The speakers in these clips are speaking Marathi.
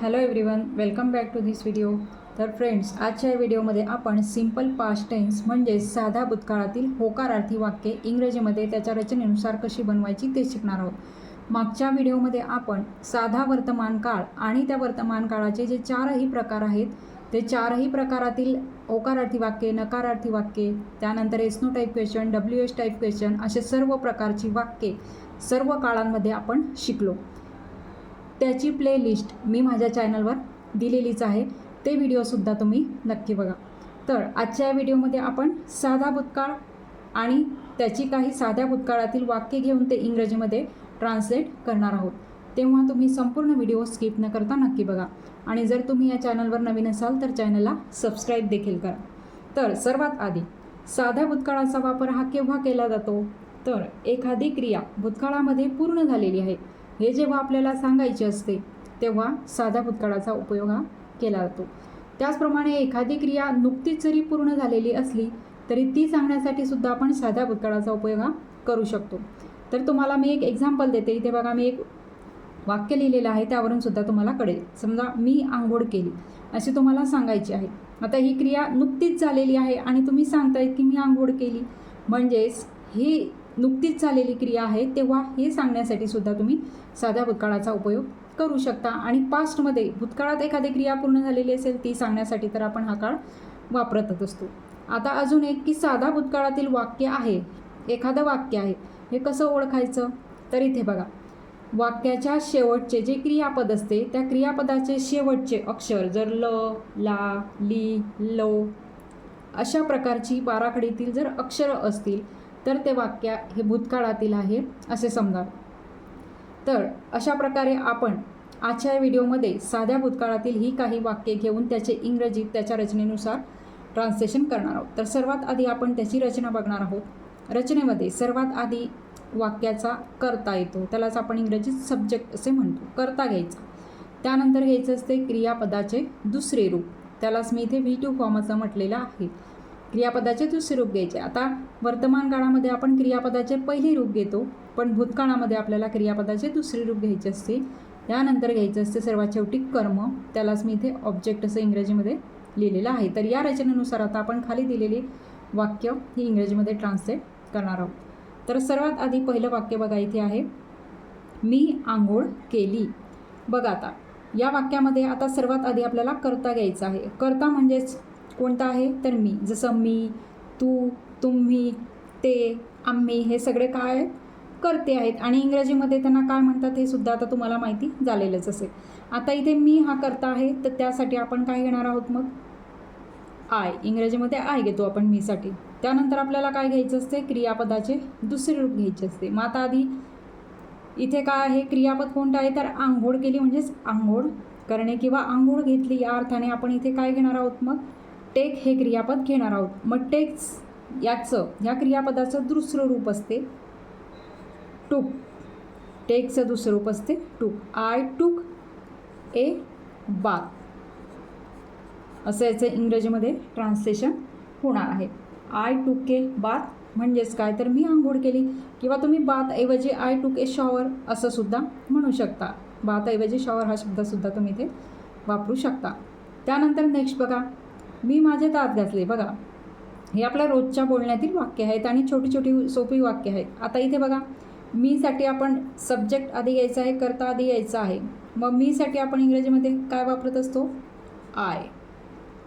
Hello everyone welcome back to this video तर फ्रेंड्स आजच्या या व्हिडिओमध्ये आपण सिंपल पास्ट टेन्स म्हणजेच साधा भूतकाळातील होकारार्थी वाक्ये इंग्रजीमध्ये त्याच्या रचनेनुसार कशी बनवायची ते शिकणार आहोत. मागच्या व्हिडिओमध्ये आपण साधा वर्तमान काळ आणि त्या वर्तमान काळाचे जे चारही प्रकार आहेत ते चारही प्रकारातील होकारार्थी वाक्ये नकारार्थी वाक्ये त्यानंतर yes no type question W H type question असे सर्व प्रकारची वाक्ये सर्व काळांमध्ये आपण शिकलो. त्याची प्लेलिस्ट मी माझ्या चॅनलवर दिलेलीच आहे. ते व्हिडिओसुद्धा तुम्ही नक्की बघा. तर आजच्या या व्हिडिओमध्ये आपण साधा भूतकाळ आणि त्याची काही साध्या भूतकाळातील वाक्य घेऊन ते इंग्रजीमध्ये ट्रान्सलेट करणार आहोत. तेव्हा तुम्ही संपूर्ण व्हिडिओ स्किप न करता नक्की बघा. आणि जर तुम्ही या चॅनलवर नवीन असाल तर चॅनलला सबस्क्राईब देखील करा. तर सर्वात आधी साध्या भूतकाळाचा वापर हा केव्हा केला जातो? तर एखादी क्रिया भूतकाळामध्ये पूर्ण झालेली आहे. हे जेव्हा आपल्याला सांगायचे असते तेव्हा साध्या भूतकाळाचा उपयोग हा केला जातो. त्याचप्रमाणे एखादी क्रिया नुकतीच जरी पूर्ण झालेली असली तरी ती सांगण्यासाठी सुद्धा आपण साध्या भूतकाळाचा उपयोग हा करू शकतो. तर तुम्हाला मी एक एक्झाम्पल देते. इथे बघा मी एक वाक्य लिहिलेलं आहे त्यावरून सुद्धा तुम्हाला कळेल. समजा मी आंघोळ केली. अशी तुम्हाला सांगायची आहे. आता ही क्रिया नुकतीच झालेली आहे आणि तुम्ही सांगतायत की मी आंघोळ केली. म्हणजेच ही नुकतीच झालेली क्रिया आहे तेव्हा हे सांगण्यासाठी सुद्धा तुम्ही साध्या भूतकाळाचा उपयोग करू शकता. आणि पास्टमध्ये भूतकाळात एखादी क्रिया पूर्ण झालेली असेल ती सांगण्यासाठी तर आपण हा काळ वापरतच असतो. आता अजून एक की साधा भूतकाळातील वाक्य आहे. एखादं वाक्य आहे. हे कसं ओळखायचं? तर इथे बघा. वाक्याच्या शेवटचे जे क्रियापद असते त्या क्रियापदाचे शेवटचे अक्षर जर ल ला ली लो अशा प्रकारची बाराखडीतील जर अक्षरं असतील तर ते वाक्य हे भूतकाळातील आहे असे समजा तर अशा प्रकारे आपण आजच्या या व्हिडिओमध्ये साध्या भूतकाळातील ही काही वाक्ये घेऊन त्याचे इंग्रजीत त्याच्या रचनेनुसार ट्रान्सलेशन करणार आहोत. तर सर्वात आधी आपण त्याची रचना बघणार आहोत. रचनेमध्ये सर्वात आधी वाक्याचा करता येतो. त्यालाच आपण इंग्रजीत सब्जेक्ट असे म्हणतो. करता घ्यायचा. त्यानंतर घ्यायचं असते क्रियापदाचे दुसरे रूप. त्यालाच मी इथे व्ही टू फॉर्म असं म्हटलेलं आहे. क्रियापदाचे दुसरे रूप घ्यायचे. आता वर्तमान काळामध्ये आपण क्रियापदाचे पहिले रूप घेतो पण भूतकाळामध्ये आपल्याला क्रियापदाचे दुसरे रूप घ्यायचे असते. त्यानंतर घ्यायचं असते सर्वात शेवटी कर्म. त्यालाच मी इथे ऑब्जेक्ट असं इंग्रजीमध्ये लिहिलेलं आहे. तर या रचनेनुसार आता आपण खाली दिलेली वाक्य ही इंग्रजीमध्ये ट्रान्सलेट करणार आहोत. तर सर्वात आधी पहिलं वाक्य बघा इथे आहे. मी आंघोळ केली. बघा आता या वाक्यामध्ये आता सर्वात आधी आपल्याला करता घ्यायचा आहे. करता म्हणजेच कोणता आहे? तर मी. जसं मी तू तुम्ही ते आम्ही हे सगळे काय आहेत करते आहेत? आणि इंग्रजीमध्ये त्यांना काय म्हणतात हे सुद्धा आता तुम्हाला माहिती झालेलंच असेल. आता इथे मी हा करता आहे तर त्यासाठी आपण काय घेणार आहोत मग? आय. इंग्रजीमध्ये आय घेतो आपण मीसाठी त्यानंतर आपल्याला काय घ्यायचं असते? क्रियापदाचे दुसरे रूप घ्यायचे असते. मग आता आधी इथे काय आहे? क्रियापद कोणतं आहे? तर आंघोळ केली म्हणजेच आंघोळ करणे किंवा आंघोळ घेतली या अर्थाने आपण इथे काय घेणार आहोत मग? टेक हे क्रियापद घेणार आहोत. मग टेक्स याचं या क्रियापदाचं दुसरं रूप असते टूक. टेकचं दुसरं रूप असते टूक. आय टूक ए बात असं याचं इंग्रजीमध्ये ट्रान्सलेशन होणार आहे. आय टूक ए बात म्हणजेच काय? तर मी आंघोळ केली. किंवा तुम्ही बात ऐवजी आय टूक ए शॉवर असं सुद्धा म्हणू शकता. बात ऐवजी शॉवर हा शब्दसुद्धा तुम्ही इथे वापरू शकता. त्यानंतर नेक्स्ट बघा. मी माझे दात घासले. बघा हे आपल्या रोजच्या बोलण्यातील वाक्य आहेत आणि छोटी छोटी सोपी वाक्य आहेत. आता इथे बघा मीसाठी आपण सब्जेक्ट आधी घ्यायचा आहे करता आधी यायचा आहे. मग मीसाठी आपण इंग्रजीमध्ये काय वापरत असतो? आय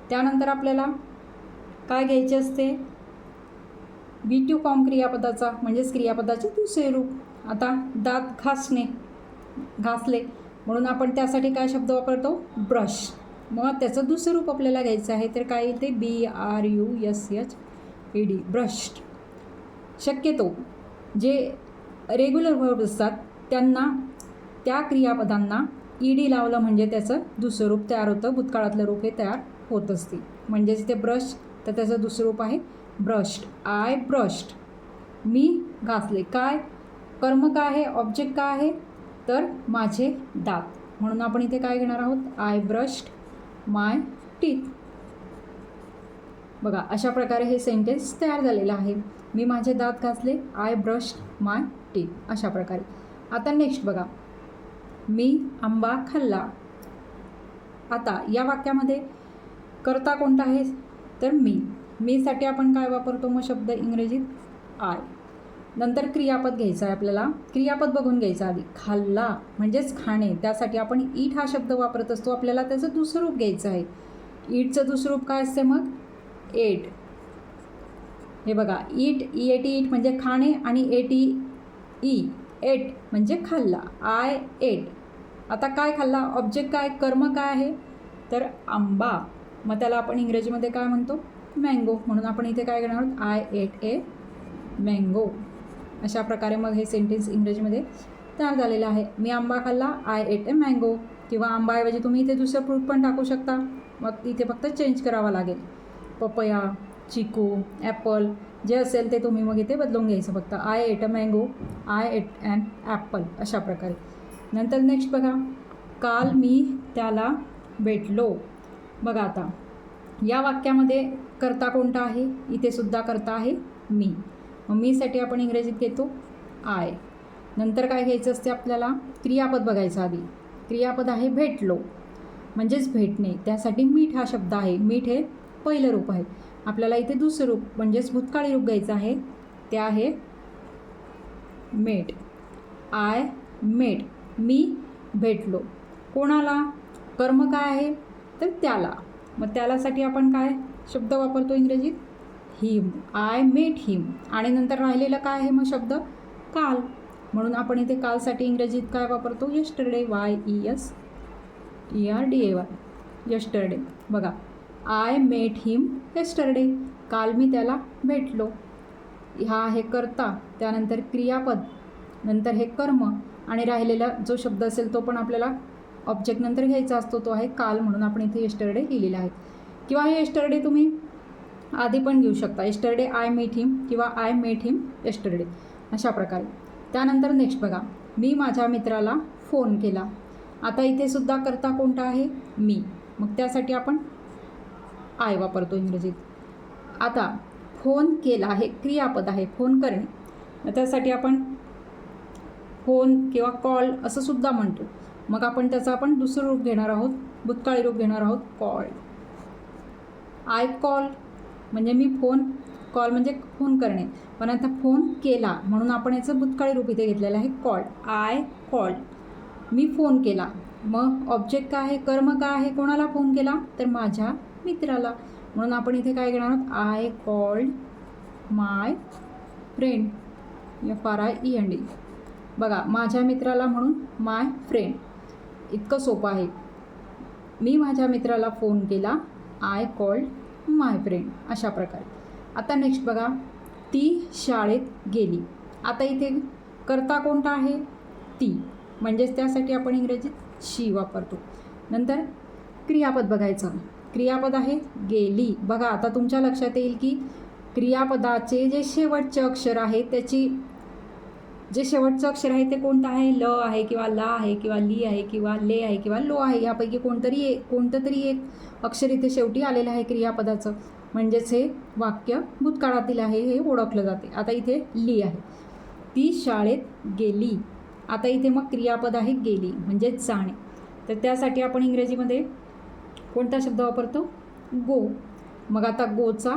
त्यानंतर आपल्याला काय घ्यायचे असते? बी टू फॉर्म क्रियापदाचा म्हणजेच क्रियापदाचे दुसरे रूप. आता दात घासणे घासले. म्हणून आपण त्यासाठी काय शब्द वापरतो? ब्रश. मग त्याचं दुसरं रूप आपल्याला घ्यायचं आहे तर काय ते B R U S H E D brushed शक्यतो जे रेग्युलर वर्ब असतात त्यांना त्या क्रियापदांना ई डी लावलं म्हणजे त्याचं दुसरं रूप तयार होतं. भूतकाळातलं रूप हे तयार होत असते. म्हणजेच ते ब्रश तर त्याचं दुसरं रूप आहे ब्रश्ड आय ब्रश्ड मी घासले. काय? कर्म काय आहे? ऑब्जेक्ट काय आहे? तर माझे दात. म्हणून आपण इथे काय घेणार आहोत? I brushed my teeth. बघा अशा प्रकारे हे सेंटेन्स तयार झालेलं आहे. मी माझे दात घासले आय ब्रश माय टीथ अशा प्रकारे. आता नेक्स्ट बघा. मी आंबा खाल्ला. आता या वाक्यामध्ये करता कोणता आहे? तर मी. मीसाठी आपण काय वापरतो मग शब्द इंग्रजीत? आय. नंतर क्रियापद घ्यायचं आहे आपल्याला. क्रियापद बघून घ्यायचं आधी. खाल्ला म्हणजेच खाणे. त्यासाठी आपण ईट हा शब्द वापरत असतो. आपल्याला त्याचं दुसरं रूप घ्यायचं आहे. ईटचं दुसरं रूप काय असते मग? एट. हे बघा. ईट ई ए टी ईट म्हणजे खाणे आणि ए टी ई. एट म्हणजे खाल्ला. I ate. आता काय खाल्ला? ऑब्जेक्ट काय? कर्म काय आहे? तर आंबा. मग त्याला आपण इंग्रजीमध्ये काय म्हणतो? मँगो. म्हणून आपण इथे काय करणार आहोत? I ate a mango. अशा प्रकारे मग हे सेंटेन्स इंग्रजीमध्ये तयार झालेलं आहे. मी आंबा खाल्ला आय एट ए मँगो किंवा आंबाऐवजी तुम्ही इथे दुसरं फ्रूट पण टाकू शकता. मग इथे फक्त चेंज करावा लागेल. पपया चिकू ॲपल जे असेल ते तुम्ही मग इथे बदलून घ्यायचं फक्त. I ate a mango I ate and apple अशा प्रकारे. नंतर नेक्स्ट बघा. काल मी त्याला भेटलो. बघा आता. या वाक्यामध्ये करता कोणता आहे? इथे सुद्धा करता आहे मी. मग मीसाठी आपण इंग्रजीत घेतो आय. नंतर काय घ्यायचं असते आपल्याला? क्रियापद बघायचं आधी. क्रियापद आहे भेटलो. म्हणजेच भेटणे. त्यासाठी मीठ हा शब्द आहे. मीठ हे पहिलं रूप आहे. आपल्याला इथे दुसरं रूप म्हणजेच भूतकाळी रूप घ्यायचं आहे. ते आहे मेट. I met. मी भेटलो. कोणाला? कर्म काय आहे? तर त्याला. मग त्यालासाठी आपण काय शब्द वापरतो इंग्रजीत? हिम आय मेट हिम आणि नंतर राहिलेलं काय आहे मग शब्द? काल. म्हणून आपण इथे कालसाठी इंग्रजीत काय वापरतो? Yesterday Y E S E R D A Y yesterday बघा. आय मेट हिम यस्टरडे काल मी त्याला भेटलो. हा आहे करता त्यानंतर क्रियापद नंतर हे कर्म आणि राहिलेला जो शब्द असेल तो पण आपल्याला ऑब्जेक्ट नंतर घ्यायचा असतो तो आहे काल म्हणून आपण इथे यस्टरडे लिहिलेला आहे. किंवा हे यस्टरडे तुम्ही आधी पण घेऊ शकता. एस्टरडे आय मेट हिम किंवा आय मेट हिम एस्टरडे अशा प्रकारे. त्यानंतर नेक्स्ट बघा. मी माझ्या मित्राला फोन केला. आता इथे सुद्धा करता कोणता आहे? मी. मग त्यासाठी आपण आय वापरतो इंग्रजीत. आता फोन केला हे क्रियापद आहे फोन करणे. मग त्यासाठी आपण फोन किंवा कॉल असं सुद्धा म्हणतो. मग आपण त्याचं आपण दुसरं रूप घेणार आहोत. भूतकाळी रूप घेणार आहोत. कॉल आय कॉल म्हणजे मी फोन कॉल म्हणजे फोन करणे. पण आता फोन केला म्हणून आपण याचं भूतकाळी रूप इथे घेतलेलं आहे. कॉल आय कॉल मी फोन केला. मग ऑब्जेक्ट काय आहे? कर्म काय आहे? कोणाला फोन केला? तर माझ्या मित्राला. म्हणून आपण इथे काय घेणार आहोत? I called my friend F R I E N D बघा माझ्या मित्राला म्हणून माय फ्रेंड इतकं सोपं आहे. मी माझ्या मित्राला फोन केला. आय कॉल्ड माय फ्रेंड अशा प्रकारे. आता नेक्स्ट बघा ती शाळेत गेली. आता इथे करता कोणता आहे? ती. म्हणजेच त्यासाठी आपण इंग्रजीत शी वापरतो. नंतर क्रियापद बघायचं. क्रियापद आहे गेली. बघा आता तुमच्या लक्षात येईल की क्रियापदाचे जे शेवटचे अक्षर आहे त्याची जे शेवटचं अक्षर आहे ते कोणतं आहे? ल आहे किंवा ला आहे किंवा ली आहे किंवा ले आहे किंवा लो आहे. यापैकी कोणतरी एक कोणतं तरी एक अक्षर इथे शेवटी आलेलं आहे क्रियापदाचं. म्हणजेच हे वाक्य भूतकाळातील आहे हे ओळखलं जाते. आता इथे ली आहे. ती शाळेत गेली. आता इथे मग क्रियापद आहे गेली म्हणजेच जाणे. तर त्यासाठी आपण इंग्रजीमध्ये कोणता शब्द वापरतो? गो. मग आता गोचा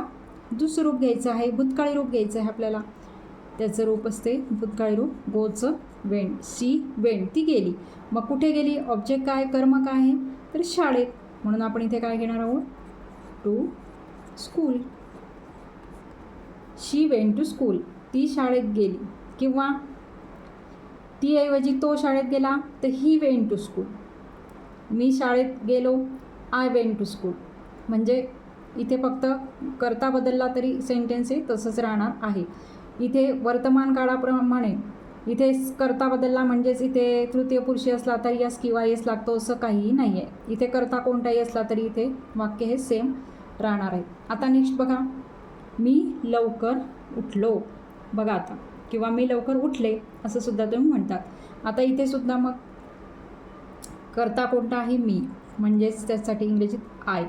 दुसरं रूप घ्यायचं आहे भूतकाळी रूप घ्यायचं आहे आपल्याला. त्याचं रूप असते भूतकाळी रूप गोचं वेण. सी वेण. ती गेली. मग कुठे गेली? ऑब्जेक्ट काय? कर्म काय? आहे तर शाळेत. म्हणून आपण इथे काय घेणार आहोत? To school she went to school ती शाळेत गेली. किंवा ती ऐवजी तो शाळेत गेला तर ही वेन टू स्कूल मी शाळेत गेलो आय वेन टू स्कूल म्हणजे इथे फक्त करता बदलला तरी सेंटेन्स हे तसंच राहणार आहे. इथे वर्तमान काळाप्रमाणे इथे करता बदलला म्हणजेच इथे तृतीय पुरुषी असला तरी यस किंवा येस लागतो असं काहीही नाही आहे इथे करता कोणताही असला तरी इथे वाक्य हे सेम राहणार आहे. आता नेक्स्ट बघा. मी लवकर उठलो. बघा आता. किंवा मी लवकर उठले असं सुद्धा तुम्ही म्हणतात. आता इथे सुद्धा मग करता कोणता आहे मी म्हणजेच त्यासाठी इंग्रजीत आय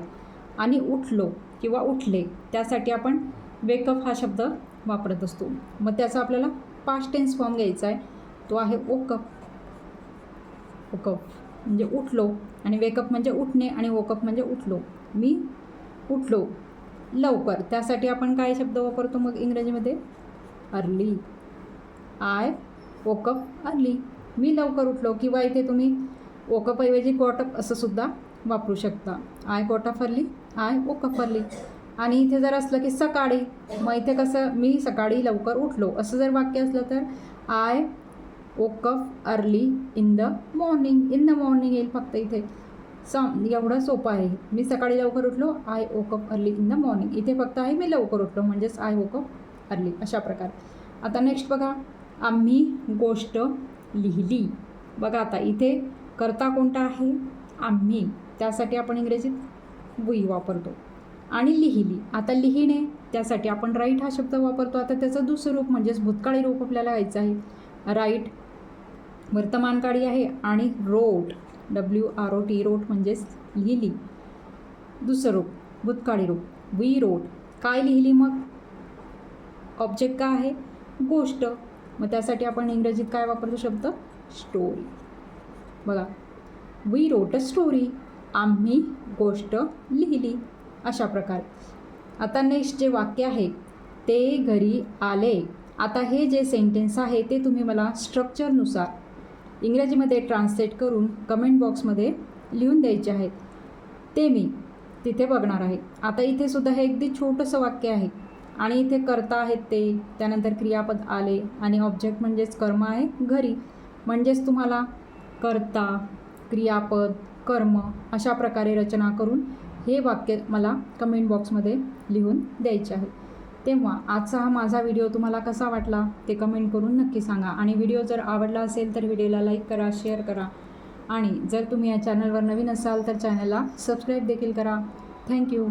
आणि उठलो किंवा उठले त्यासाठी आपण वेकअप हा शब्द वापरत असतो. मग त्याचा आपल्याला पास्ट टेन्स फॉर्म घ्यायचा आहे. तो आहे ओकअप ओकअप म्हणजे उठलो आणि वेकअप म्हणजे उठणे आणि वोकअप म्हणजे उठलो. मी उठलो लवकर. त्यासाठी आपण काय शब्द वापरतो मग इंग्रजीमध्ये? Early I woke up early मी लवकर उठलो किंवा इथे तुम्ही वोकअपऐवजी गॉटअप असं सुद्धा वापरू शकता. I got up early I woke up early आणि इथे जर असलं की सकाळी मग इथे कसं मी सकाळी लवकर उठलो. असं जर वाक्य असलं तर I woke up early in the morning in the morning येईल फक्त इथे. सम एवढं सोपं आहे. मी सकाळी लवकर उठलो I woke up early in the morning इथे फक्त आहे मी लवकर उठलो म्हणजेच आय वोकअप अर्ली अशा प्रकारे. आता नेक्स्ट बघा. आम्ही गोष्ट लिहिली. बघा आता इथे करता कोणता आहे? आम्ही. त्यासाठी आपण इंग्रजीत वी वापरतो. आणि लिहिली. आता लिहिणे त्यासाठी आपण राईट हा शब्द वापरतो. आता त्याचं दुसरं रूप म्हणजेच भूतकाळी रूप आपल्याला घ्यायचं आहे. राईट वर्तमानकाळी आहे आणि wrote W R O T wrote म्हणजेच लिहिली. दुसरं रूप भूतकाळी रूप. वी रोट काय लिहिली मग? ऑब्जेक्ट काय आहे? गोष्ट. मग त्यासाठी आपण इंग्रजीत काय वापरतो? शब्द स्टोरी बघा. वी रोट अ स्टोरी आम्ही गोष्ट लिहिली. अशा प्रकारे. आता नेक्स्ट जे वाक्य आहे ते घरी आले. आता हे जे सेंटेन्स आहे ते तुम्ही मला स्ट्रक्चरनुसार इंग्रजीमध्ये ट्रान्सलेट करून कमेंट बॉक्समध्ये लिहून द्यायचे आहेत. ते मी तिथे बघणार आहे. आता इथे सुद्धा हे अगदी छोटंसं वाक्य आहे. आणि इथे करता आहेत ते त्यानंतर क्रियापद आले आणि ऑब्जेक्ट म्हणजेच कर्म आहे घरी. म्हणजेच तुम्हाला कर्ता क्रियापद कर्म अशा प्रकारे रचना करून हे वाक्य मला कमेंट बॉक्समध्ये लिहून द्यायचे आहे. तेव्हा आजचा हा माझा व्हिडिओ तुम्हाला कसा वाटला ते कमेंट करून नक्की सांगा. आणि व्हिडिओ जर आवडला असेल तर व्हिडिओला लाईक करा शेअर करा. आणि जर तुम्ही या चॅनलवर नवीन असाल तर चॅनलला सबस्क्राईब देखील करा. थँक्यू